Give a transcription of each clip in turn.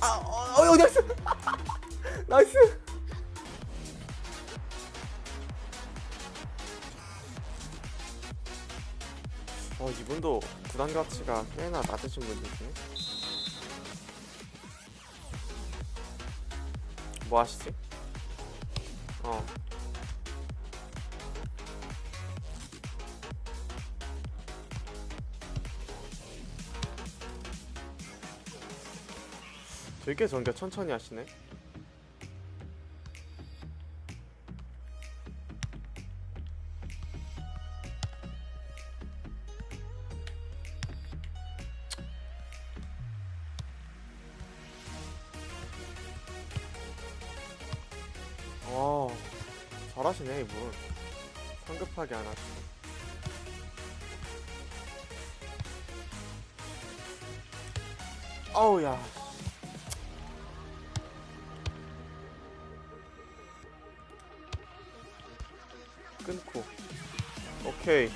아, 어, 어, 나이스. 나이스. 어, 이분도 부담 가치가 꽤나 낮으신 분이시네. 뭐 하시지? 어. 되게 전개 천천히 하시네. 와, 잘하시네 이분. 성급하게 안 하시고. 아우 야. 끊고. 오케이.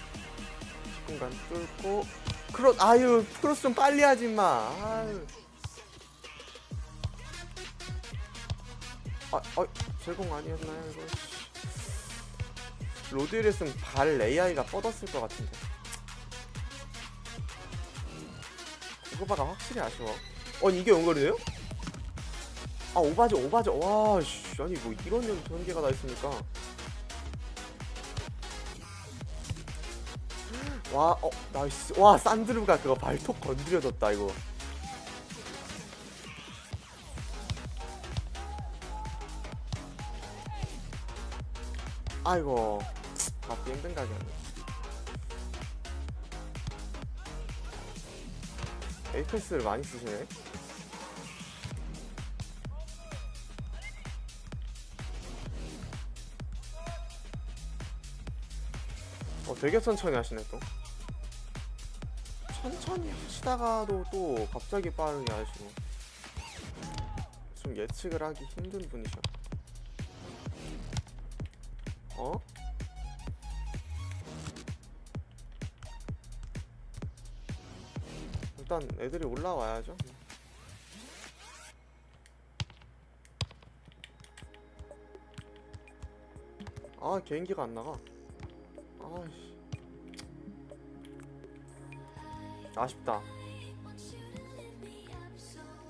공간 뚫고. 크로 아유 크로스 좀 빨리 하지 마. 아유. 아, 아 제공 아니었나요 이거? 로드일했으면 발 AI가 뻗었을 것 같은데. 그거봐가 확실히 아쉬워. 아니 이게 연결이에요? 아 오바죠 오바죠 와씨. 아니 뭐 이런 전개가 다 있습니까 와, 어, 나이스. 와, 산드루가 그거 발톱 건드려졌다, 이거. 아이고, 받기 힘든 가게네. 에이패스를 많이 쓰시네. 어, 되게 천천히 하시네, 또. 천천히 하시다가도 또 갑자기 빠르게 하시고 좀 예측을 하기 힘든 분이셔. 어? 일단 애들이 올라와야죠. 아 개인기가 안 나가. 아이씨. 아쉽다.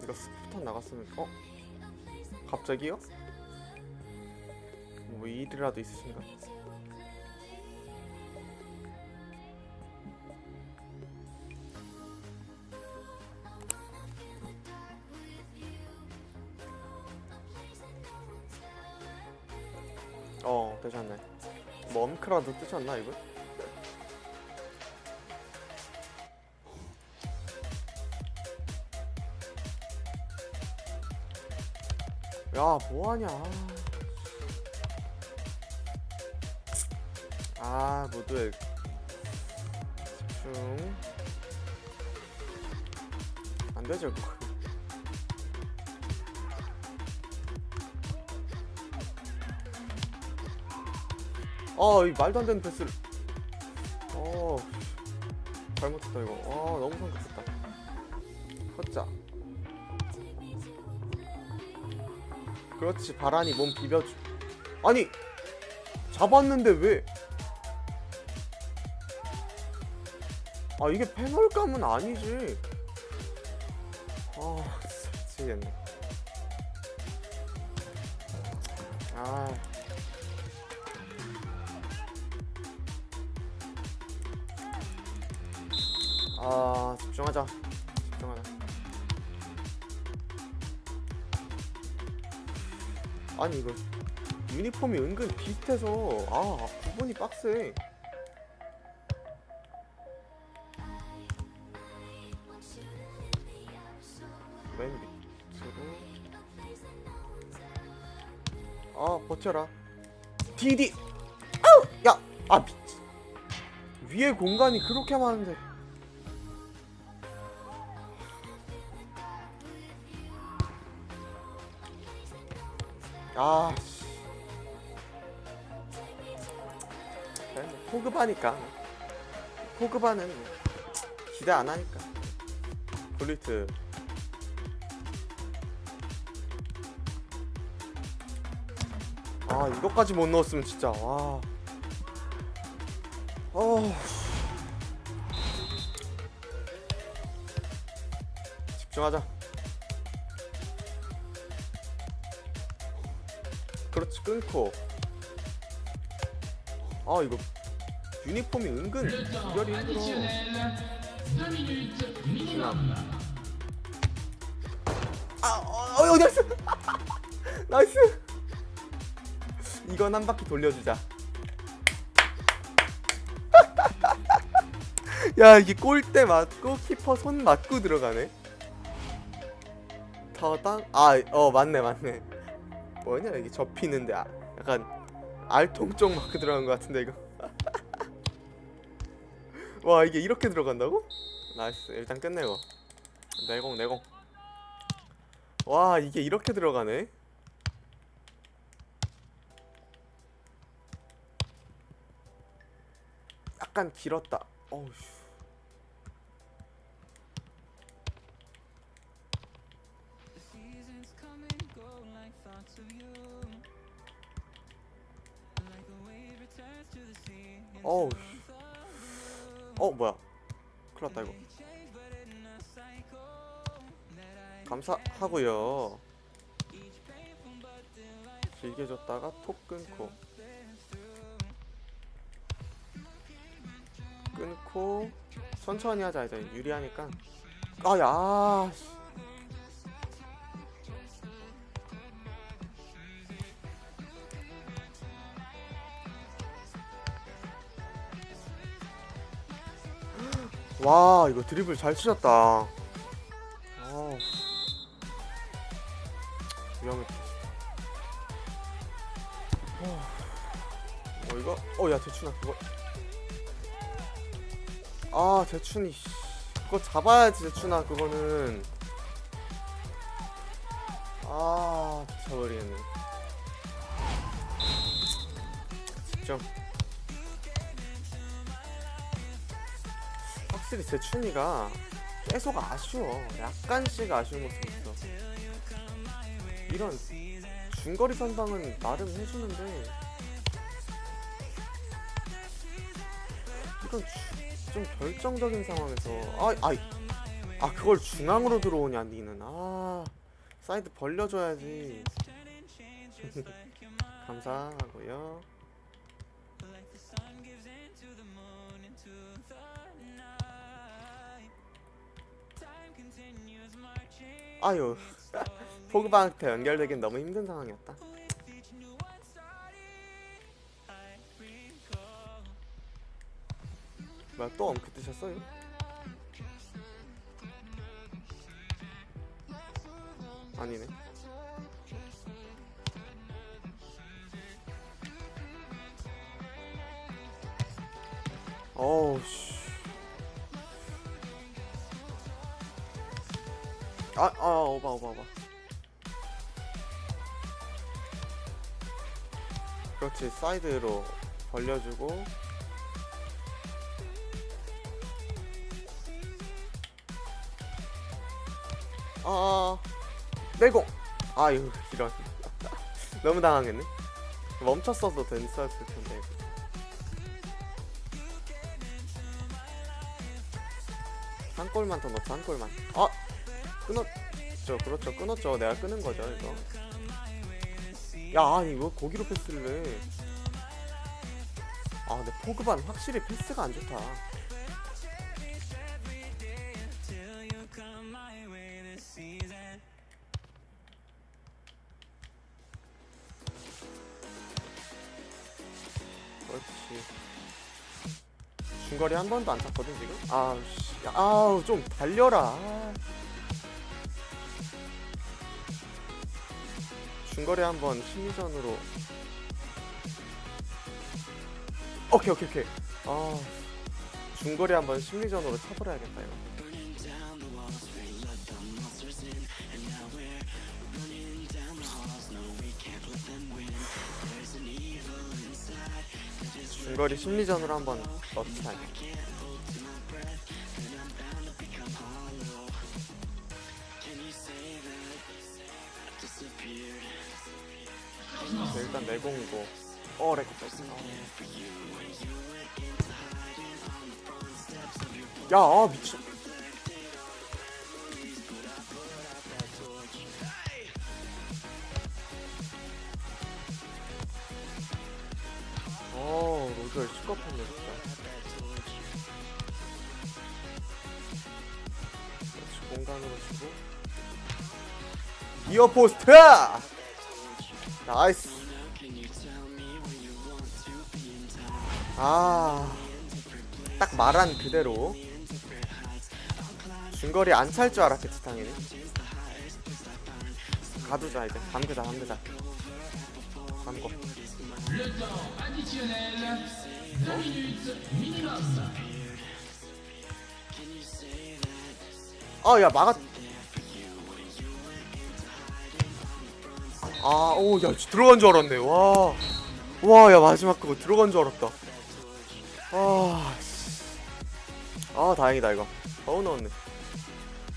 이거 스포탄 나갔으면 어? 갑자기요? 뭐 일이라도 있으신가? 어 되셨네. 멈크라도 뜨셨나 이거? 야 뭐하냐. 아 모두에 집중. 안되죠 그거 아이 말도 안 되는 패스를. 어 잘못했다 이거. 아 너무 성급했다 그렇지 바란이 몸 비벼주 아니 잡았는데 왜 아 이게 패널감은 아니지 아 미치겠네 아 아. 집중하자. 아니 이거 유니폼이 은근 비슷해서 아 구분이 빡세. 맨 밑으로 아 버텨라. 디디. 아우 야. 아 미. 위에 공간이 그렇게 많은데. 아, 포그바니까. 포그바는 뭐 기대 안 하니까. 굴리트. 아 이것까지 못 넣었으면 진짜 와. 어. 집중하자. 그렇지 끊고. 아 이거 유니폼이 은근 비결이 힘들어. 아, 어, 어, 나이스. 나이스. 이건 한 바퀴 돌려주자. 야 이게 골대 맞고 키퍼 손 맞고 들어가네. 더당 아어 맞네 맞네. 뭐냐 이게 접히는데 아, 약간 알통 쪽 마크 들어간 것 같은데 이거. 와 이게 이렇게 들어간다고? 나이스 일단 끝내고 내공 내공. 와 이게 이렇게 들어가네. 약간 길었다. 어우. 어우. 어 뭐야? 큰일 났다 이거. 감사하고요. each painful but delightful 길게 줬다가 톡 끊고. 끊고 천천히 하자 이제 유리하니까. 아야. 씨. 와 이거 드리블 잘 치셨다. 어. 위험했다. 어, 어 이거 어야 대춘아 그거 아 대춘이 씨. 그거 잡아야지 대춘아 그거는 아 미쳐버리겠네 집중 확실히 대춘이가 계속 아쉬워. 약간씩 아쉬운 모습이 있어. 이런 중거리 선방은 나름 해주는데 이건 주- 좀 결정적인 상황에서 아, 아이. 아 그걸 중앙으로 들어오냐 니는. 아 사이드 벌려줘야지. 감사하고요 아유 포그바한테 연결되긴 너무 힘든 상황이었다. 뭐야 또 엄크 뜨셨어요? 아니네 어우 씨. 아, 아, 오바, 오바, 오바. 그렇지, 사이드로 벌려주고. 아, 내공. 아유, 이런. 너무 당황했네. 멈췄어도 됐었을 텐데. 한 골만 더 넣자, 한 골만. 아, 끊었죠, 그렇죠, 끊었죠. 내가 끊은 거죠, 이거. 야, 아니, 왜 거기로 패스를 해? 아, 근데 포그반 확실히 패스가 안 좋다. 그렇지. 중거리 한 번도 안 찼거든 지금. 아우 씨, 야, 아우 좀 달려라. 중거리 한번 심리전으로. 오케이 오케이 오케이. 아 중거리 한번 심리전으로 쳐버려야겠다 이거. 중거리 심리전으로 한번 넣자. 일단 내공이고 어 렉. 야, 아 미친. 어, 로절 시겁했네 진짜. 공간으로 주고. 이어 포스트! 나이스. 아, 딱 말한 그대로. 중거리 안 찰 줄 알았겠지 당연히. 가두자 이제 잠그자 잠그자. 잠궈. 아, 야, 막았. 아, 오, 야, 들어간 줄 알았네. 와. 와, 야, 마지막 그거 들어간 줄 알았다. 아, 씨. 아, 다행이다, 이거. 어우, 넣었네.